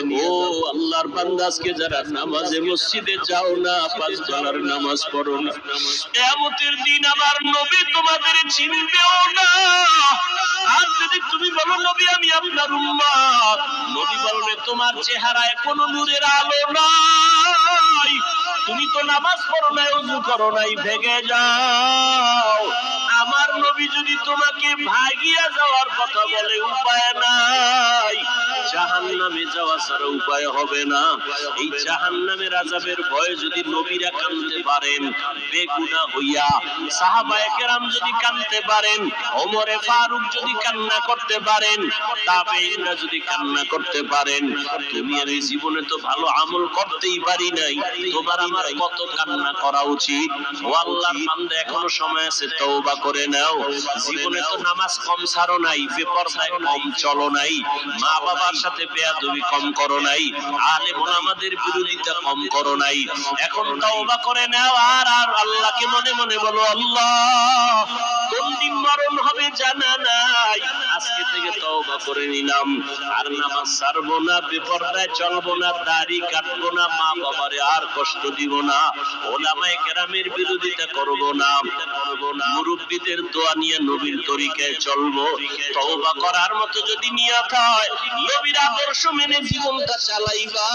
ও আল্লাহর বান্দা, আজকে যারা নামাজে মসজিদে যাও না পাঁচ নামাজ পড়ো না। দিন আমার নবী তোমাদের চিনবেও না। আর যদি তুমি বলো, নবী, আমি আপনার উম্মত নবী বলবে, তোমার চেহারায় কোনো নূরের আলো নাই। তুমি তো নামাজ পড়ো নাই উজু করো নাই ভেগে যাও। আমার নবী যদি তোমাকে ভাগিয়া যাওয়ার কথা বলে, উপায় নাই। জাহান যাওয়া ছাড়া উপায় হবে না। এই জাহান আজাবের ভয়ে যদি নবীরা কানতে পারেন বেগুনা হইয়া সাহাবায়ে কেরাম যদি কানতে পারেন, ওমরে ফারুক যদি কান্না করতে পারেন, তাবেঈনরা যদি কান্না করতে পারেন, তুমি আর এই জীবনে তো ভালো আমল করতেই পারি নাই। তোমার আমার কত কান্না করা উচিত? ও আল্লাহর বান্দা, এখনও সময় আছে, তওবা করে নাও। জীবনে তো নামাজ কম ছাড়ো নাই, বেপরদায় কম চলো নাই। মা বাবার সাথে বেয়াদবি কম করো নাই আলেম ওলামাদের বিরোধিতা কম করো নাই। এখন তওবা করে নাও, আর আর আল্লাহকে মনে মনে বলো, আল্লাহ, কোন দিন মরণ হবে জানা নাই। আজকে থেকে তওবা করে নিলাম। আর নামাজ ছাড়বো না, বেপরদায় চলবো না, দাড়ি কাটবো না মা বাবারে আর কষ্ট দিব না, ওলামায়ে কেরামের বিরোধিতা করব না। করব না। মুরব্বীদের দোয়া নিয়ে নবীর তরিকায় চলবো। তওবা করার মতো যদি নিয়ত হয়, নবীর আদর্শ মেনে জীবনটা চালাইবা।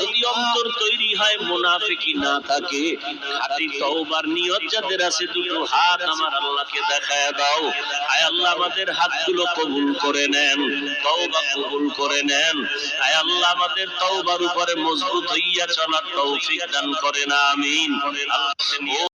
যদি অন্তর তৈরি হয় মুনাফিকি না থাকে। খাঁটি তওবার নিয়ত যাদের আছে, দুটো হাত আমার আল্লাহকে দেখায় দাও। আয় আল্লাহ, আমাদের হাতগুলো কবুল করে নেন। তওবা কবুল করে নেন। আয় আল্লাহ, আমাদের তওবার উপরে মজবুত হইয়া চলার তৌফিক দান করেন, আমিন। আল্লাহ